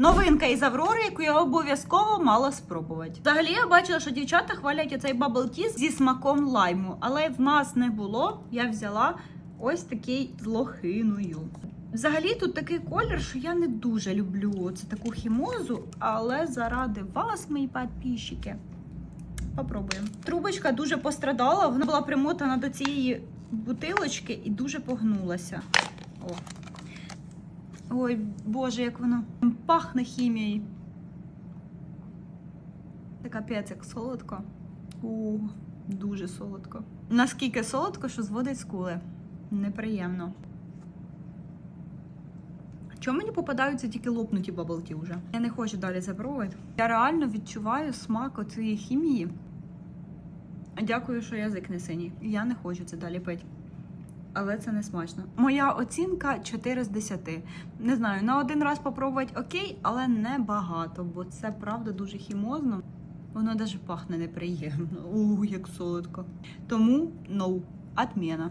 Новинка із Аврори, яку я обов'язково мала спробувати. Взагалі я бачила, що дівчата хвалять оцей бабл ті зі смаком лайму, але в нас не було. Я взяла ось такий з лохиною. Взагалі тут такий колір, що я не дуже люблю це таку хімозу, але заради вас, мої підписчики, попробуємо. Трубочка дуже пострадала, вона була примотана до цієї бутилочки і дуже погнулася. О. Ой, боже, як воно пахне хімією. Це капець, як солодко. У, дуже солодко. Наскільки солодко, що зводить скули. Неприємно. Чому мені попадаються тільки лопнуті баблті вже? Я не хочу далі запробувати. Я реально відчуваю смак оцієї хімії. Дякую, що язик не синій. Я не хочу це далі пити. Але це не смачно. Моя оцінка 4 з 10. Не знаю, на один раз попробувати окей, але не багато, бо це правда дуже хімозно. Воно навіть пахне неприємно. Ух, як солодко. Тому no, отмена.